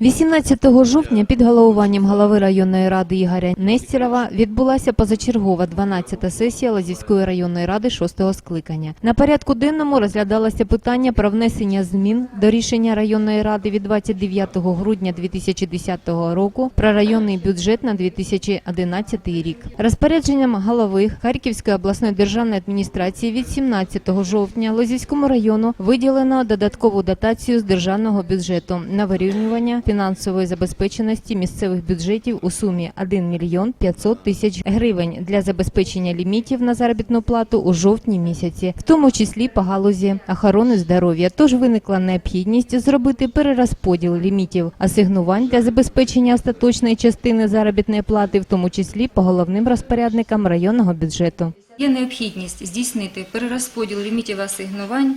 18 жовтня під головуванням голови районної ради Ігоря Нестірова відбулася позачергова 12-та сесія Лазівської районної ради 6-го скликання. На порядку денному розглядалося питання про внесення змін до рішення районної ради від 29 грудня 2010 року про районний бюджет на 2011 рік. Розпорядженням голови Харківської обласної державної адміністрації від 17 жовтня Лозівському району виділено додаткову дотацію з державного бюджету на вирівнювання фінансової забезпеченості місцевих бюджетів у сумі 1 мільйон 500 тисяч гривень для забезпечення лімітів на заробітну плату у жовтні місяці, в тому числі по галузі охорони здоров'я. Тож виникла необхідність зробити перерозподіл лімітів асигнувань для забезпечення остаточної частини заробітної плати, в тому числі по головним розпорядникам районного бюджету. Є необхідність здійснити перерозподіл лімітів асигнувань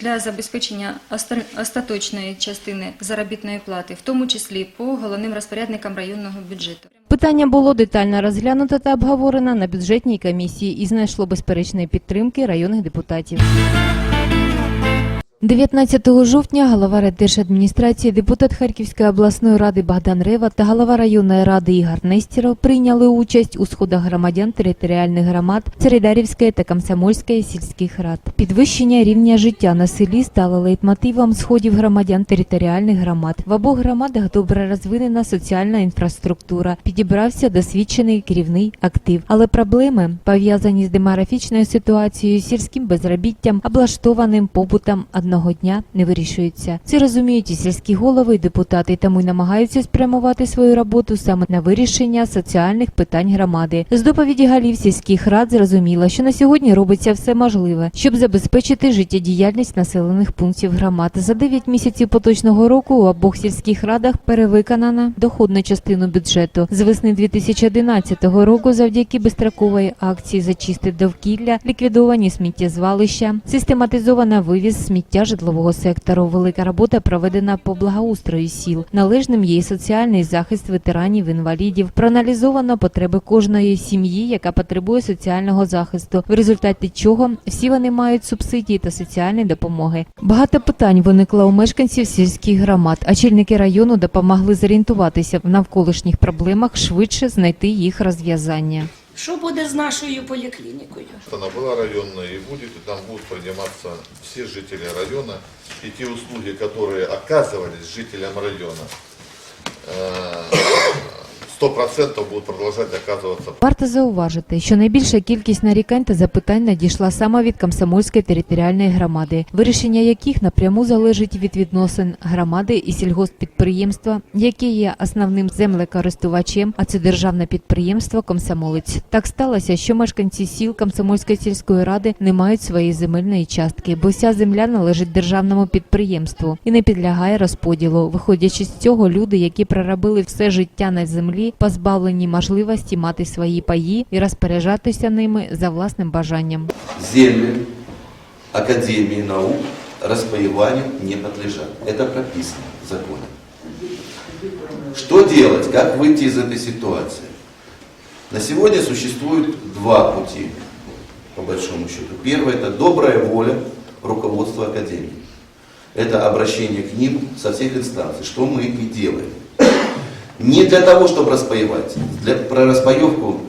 для забезпечення оста- остаточної частини заробітної плати, в тому числі по головним розпорядникам районного бюджету. Питання було детально розглянуто та обговорено на бюджетній комісії і знайшло безперечної підтримки районних депутатів. 19 жовтня голова райдержадміністрації, депутат Харківської обласної ради Богдан Рева та голова районної ради Ігор Нестіров прийняли участь у сходах громадян територіальних громад Середарівської та Комсомольської сільських рад. Підвищення рівня життя на селі стало лейтмотивом сходів громадян територіальних громад. В обох громадах добре розвинена соціальна інфраструктура, підібрався досвідчений керівний актив. Але проблеми пов'язані з демографічною ситуацією, сільським безробіттям, облаштованим побутом одного дня не вирішуються. Це розуміють і сільські голови, і депутати, тому й намагаються спрямувати свою роботу саме на вирішення соціальних питань громади. З доповіді голів сільських рад зрозуміло, що на сьогодні робиться все можливе, щоб забезпечити життєдіяльність населених пунктів громад. За 9 місяців поточного року у обох сільських радах перевиконана доходну частину бюджету. З весни 2011 року завдяки безстрокової акції «Зачисти довкілля, ліквідовані сміттєзвалища, систематизована вивіз сміття житлового сектору. Велика робота проведена по благоустрою сіл. Належним є соціальний захист ветеранів, інвалідів. Проаналізовано потреби кожної сім'ї, яка потребує соціального захисту, в результаті чого всі вони мають субсидії та соціальні допомоги. Багато питань виникло у мешканців сільських громад. Очільники району допомогли зорієнтуватися в навколишніх проблемах, швидше знайти їх розв'язання. Що буде з нашою поліклінікою? Она была районная и будет, и там будут приниматься все жители района. И те услуги, которые оказывались жителям района, е, 100% будуть продовжувати оказуватися. Варто зауважити, що найбільша кількість нарікань та запитань надійшла саме від Комсомольської територіальної громади, вирішення яких напряму залежить від відносин громади і сільгосппідприємства, яке є основним землекористувачем, а це державне підприємство Комсомолець. Так сталося, що мешканці сіл Комсомольської сільської ради не мають своєї земельної частки, бо вся земля належить державному підприємству і не підлягає розподілу. Виходячи з цього, люди, які проробили все життя на землі позбавлені можливості мати свої паї і розпоряджатися ними за власним бажанням. Земли Академии наук распоеванию не подлежат. Это прописано в законе. Что делать? Как выйти из этой ситуации? На сегодня существует два пути, по большому счету. Первое – это добрая воля руководства Академии. Это обращение к ним со всех инстанций, что мы и делаем. Не для того, чтобы распоевать. Для, про распоевку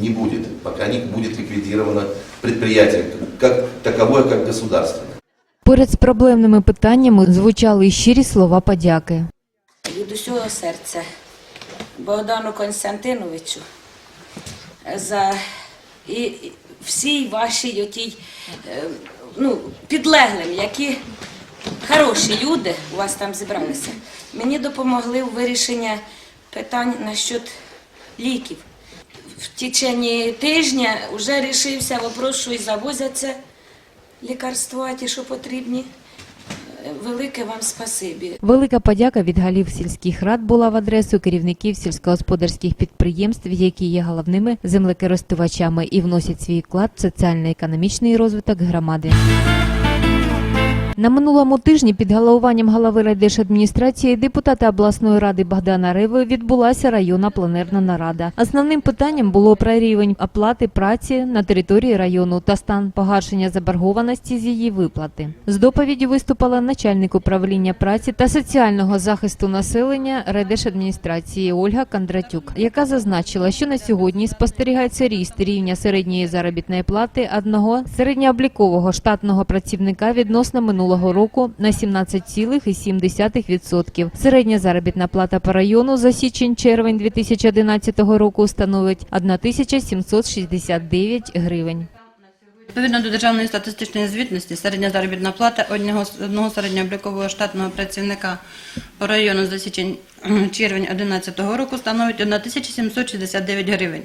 не будет, пока не будет ликвидировано предприятие, как таковое, как государственное. Поряд з проблемними питаннями звучали й щирі слова подяки. Від усього серця Богдану Константиновичу за і і всій вашій отій, е, ну, підлеглим, які хороші люди у вас там зібралися. Мені допомогли у вирішенні питань насчет ліків. В течение тижня вже рішився вопрос, що і завозяться лікарства, ті, що потрібні. Велике вам спасибі. Велика подяка від голів сільських рад була в адресу керівників сільськогосподарських підприємств, які є головними землекористувачами і вносять свій вклад в соціально-економічний розвиток громади. На минулому тижні під головуванням голови райдержадміністрації депутата обласної ради Богдана Реви відбулася районна планерна нарада. Основним питанням було про рівень оплати праці на території району та стан погашення заборгованості з її виплати. З доповіддю виступила начальник управління праці та соціального захисту населення райдержадміністрації Ольга Кондратюк, яка зазначила, що на сьогодні спостерігається ріст рівня середньої заробітної плати одного середньооблікового штатного працівника відносно минулого року на 17,7%. Середня заробітна плата по району за січень-червень 2011 року становить 1769 гривень. Відповідно до державної статистичної звітності, середня заробітна плата одного, одного середньооблікового штатного працівника по району за січень червень 2011 року становить 1769 гривень,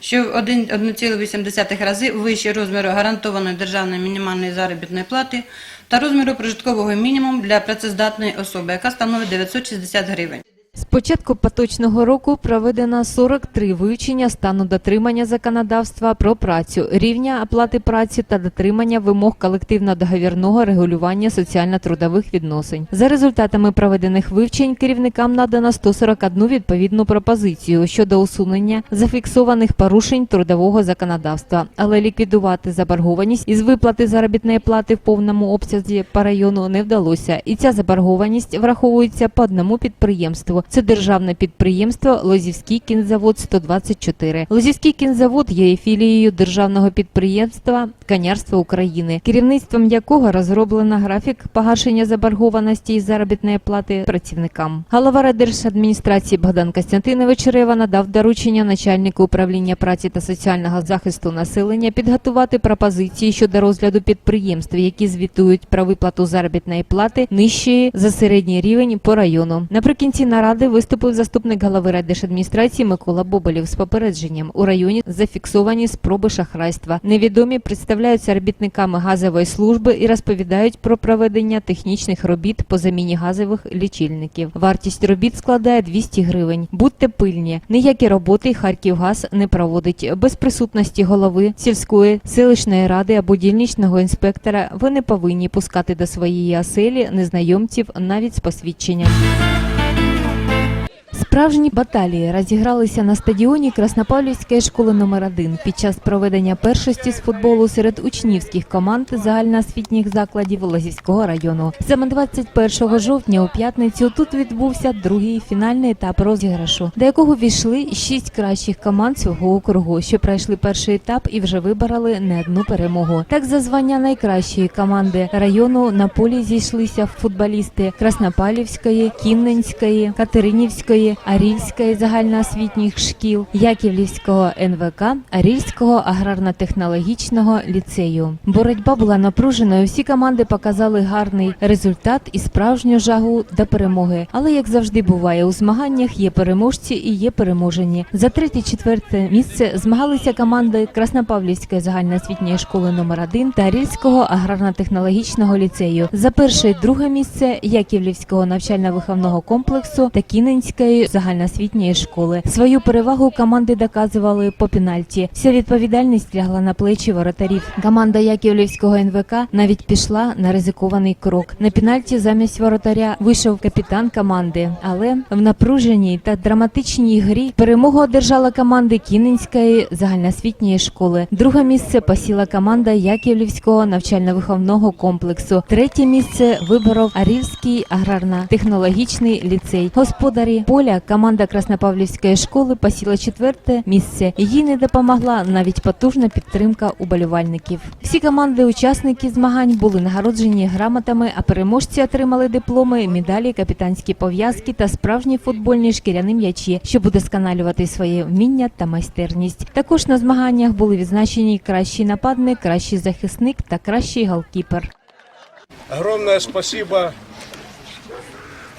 що в 1 1,8 рази вище розміру гарантованої державної мінімальної заробітної плати та розміру прожиткового мінімуму для працездатної особи, яка становить 960 гривень. З початку поточного року проведено 43 вивчення стану дотримання законодавства про працю, рівня оплати праці та дотримання вимог колективно-договірного регулювання соціально-трудових відносин. За результатами проведених вивчень керівникам надано 141 відповідну пропозицію щодо усунення зафіксованих порушень трудового законодавства, але ліквідувати заборгованість із виплати заробітної плати в повному обсязі по району не вдалося, і ця заборгованість враховується по одному підприємству. Це державне підприємство Лозівський кінзавод 124. Лозівський кінзавод є філією державного підприємства Конярство України, керівництвом якого розроблено графік погашення заборгованості із заробітної плати працівникам. Голова райдержадміністрації Богдан Костянтинович Рева надав доручення начальнику управління праці та соціального захисту населення підготувати пропозиції щодо розгляду підприємств, які звітують про виплату заробітної плати нижчої за середній рівень по району. Наприкінці наради виступив заступник голови райдержадміністрації Микола Боболєв з попередженням. У районі зафіксовані спроби шахрайства. Невідомі представляються робітниками газової служби і розповідають про проведення технічних робіт по заміні газових лічильників. Вартість робіт складає 200 гривень. Будьте пильні. Ніякі роботи Харківгаз не проводить без присутності голови сільської селищної ради або дільничного інспектора. Ви не повинні пускати до своєї оселі незнайомців навіть з посвідченням. Справжні баталії розігралися на стадіоні Краснопавлівської школи номер 1 під час проведення першості з футболу серед учнівських команд загальноосвітніх закладів Лозівського району. Саме 21 жовтня у п'ятницю тут відбувся другий фінальний етап розіграшу, до якого війшли шість кращих команд цього округу, що пройшли перший етап і вже вибороли не одну перемогу. Так за звання найкращої команди району на полі зійшлися футболісти Краснопалівської, Кінненської, Катеринівської, Арільської загальноосвітніх шкіл, Яківлівського НВК, Арільського аграрно-технологічного ліцею. Боротьба була напруженою. Всі команди показали гарний результат і справжню жагу до перемоги. Але як завжди буває у змаганнях, є переможці і є переможені. За третє-четверте місце змагалися команди Краснопавлівської загальноосвітньої школи номер 1 та Арільського аграрно-технологічного ліцею. За перше і друге місце Яківлівського навчально-виховного комплексу та Кіненської загальноосвітньої школи. Свою перевагу команди доказували по пенальті. Вся відповідальність лягла на плечі воротарів. Команда Яківлівського НВК навіть пішла на ризикований крок. На пенальті замість воротаря вийшов капітан команди, але в напруженій та драматичній грі перемогу одержала команда Кіненської загальноосвітньої школи. Друге місце посіла команда Яківлівського навчально-виховного комплексу. Третє місце виборов Арівський аграрно-технологічний ліцей. Господарі поля команда Краснопавлівської школи посіла четверте місце. Їй не допомогла навіть потужна підтримка уболівальників. Всі команди-учасники змагань були нагороджені грамотами, а переможці отримали дипломи, медалі, капітанські пов'язки та справжні футбольні шкіряні м'ячі, щоб удосконалювати своє вміння та майстерність. Також на змаганнях були відзначені кращий нападник, кращий захисник та кращий голкіпер. Огромное спасибо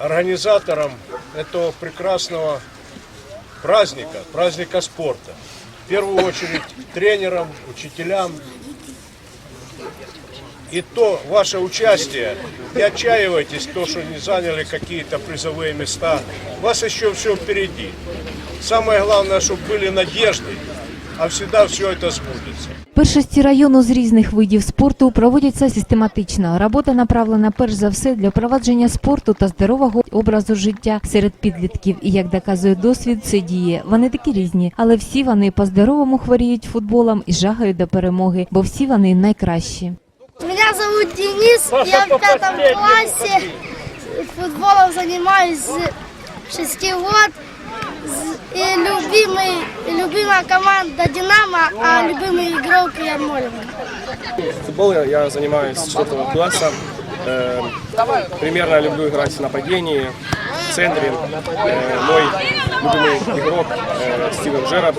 организаторам этого прекрасного праздника, праздника спорта. В первую очередь тренерам, учителям. И то ваше участие, не отчаивайтесь, то, что не заняли какие-то призовые места. У вас еще все впереди. Самое главное, чтобы были надежды а всегда все это сбудется. Першості району з різних видів спорту проводяться систематично. Робота направлена перш за все для впровадження спорту та здорового образу життя серед підлітків. І як доказує досвід, це діє. Вони такі різні, але всі вони по-здоровому хворіють футболом і жагають до перемоги, бо всі вони найкращі. Меня зовут Денис, я в пятом классе. Футболом занимаюсь с 6 лет. И любимый, и любимая команда Динамо, а любимый игрок Ярмоленко. Футбол я- я занимаюсь с 4 класса. Э, примерно люблю играть в нападении, в центре. Э, мой любимый игрок э, Стивен Джерард.